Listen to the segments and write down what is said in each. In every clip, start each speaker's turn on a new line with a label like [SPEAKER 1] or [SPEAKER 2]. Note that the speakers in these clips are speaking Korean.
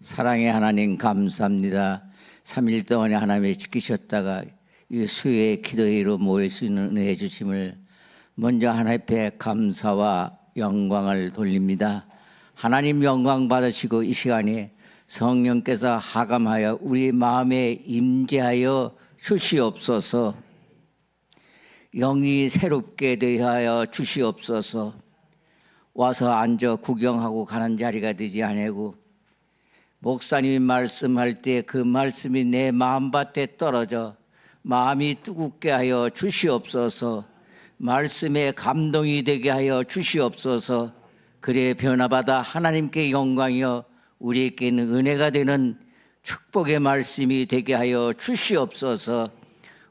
[SPEAKER 1] 사랑의 하나님 감사합니다. 3일 동안에 하나님이 지키셨다가 이 수요의 기도회로 모일 수 있는 은혜 주심을 먼저 하나님 앞에 감사와 영광을 돌립니다. 하나님 영광 받으시고 이 시간에 성령께서 하감하여 우리 마음에 임재하여 주시옵소서. 영이 새롭게 되하여 주시옵소서. 와서 앉아 구경하고 가는 자리가 되지 아니고 목사님이 말씀할 때 그 말씀이 내 마음밭에 떨어져 마음이 뜨겁게 하여 주시옵소서. 말씀에 감동이 되게 하여 주시옵소서. 그래 변화받아 하나님께 영광이여 우리에게는 은혜가 되는 축복의 말씀이 되게 하여 주시옵소서.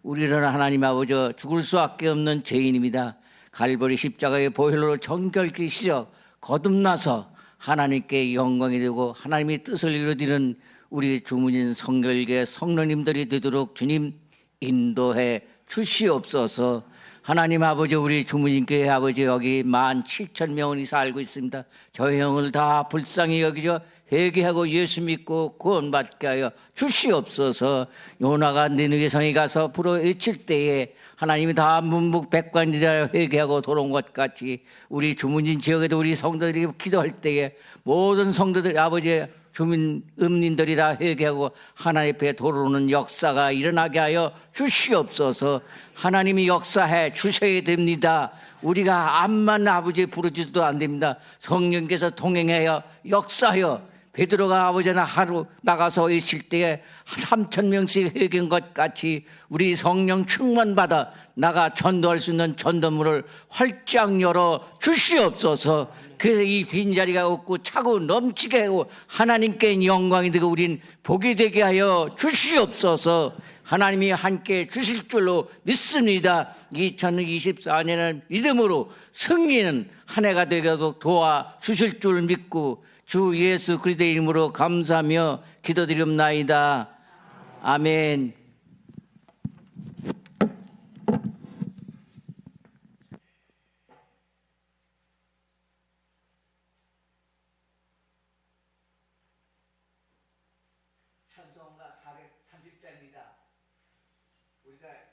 [SPEAKER 1] 우리는 하나님 아버지 죽을 수밖에 없는 죄인입니다. 갈보리 십자가의 보혈로 정결케 시져 거듭나서 하나님께 영광이 되고 하나님의 뜻을 이루디는 우리 주문인 성결계 성령님들이 되도록 주님 인도해 주시옵소서. 하나님 아버지 우리 주문인교회 아버지 여기 만 칠천 명이 살고 있습니다. 저 형을 다 불쌍히 여기죠. 회개하고 예수 믿고 구원받게 하여 주시옵소서. 요나가 니느웨 성에 가서 불어 외칠 때에 하나님이 다 문묵 백관이라 회개하고 돌아온 것 같이 우리 주문진 지역에도 우리 성도들이 기도할 때에 모든 성도들 아버지 주민 음린들이 다 회개하고 하나님 앞에 돌아오는 역사가 일어나게 하여 주시옵소서. 하나님이 역사해 주셔야 됩니다. 우리가 암만 아버지 부르지도 안 됩니다. 성령께서 동행하여 역사하여 베드로가 아버지나 하루 나가서 외칠 때에 3천 명씩 회개한 것 같이 우리 성령 충만 받아 나가 전도할 수 있는 전도문을 활짝 열어 주시옵소서. 그래서 이 빈자리가 없고 차고 넘치게 하고 하나님께 영광이 되고 우린 복이 되게 하여 주시옵소서. 하나님이 함께 주실 줄로 믿습니다. 2024년은 믿음으로 승리는 한 해가 되도록 도와 주실 줄 믿고 주 예수 그리스도의 이름으로 감사하며 기도드립나이다. 아멘. 찬송가 430장입니다. 우리가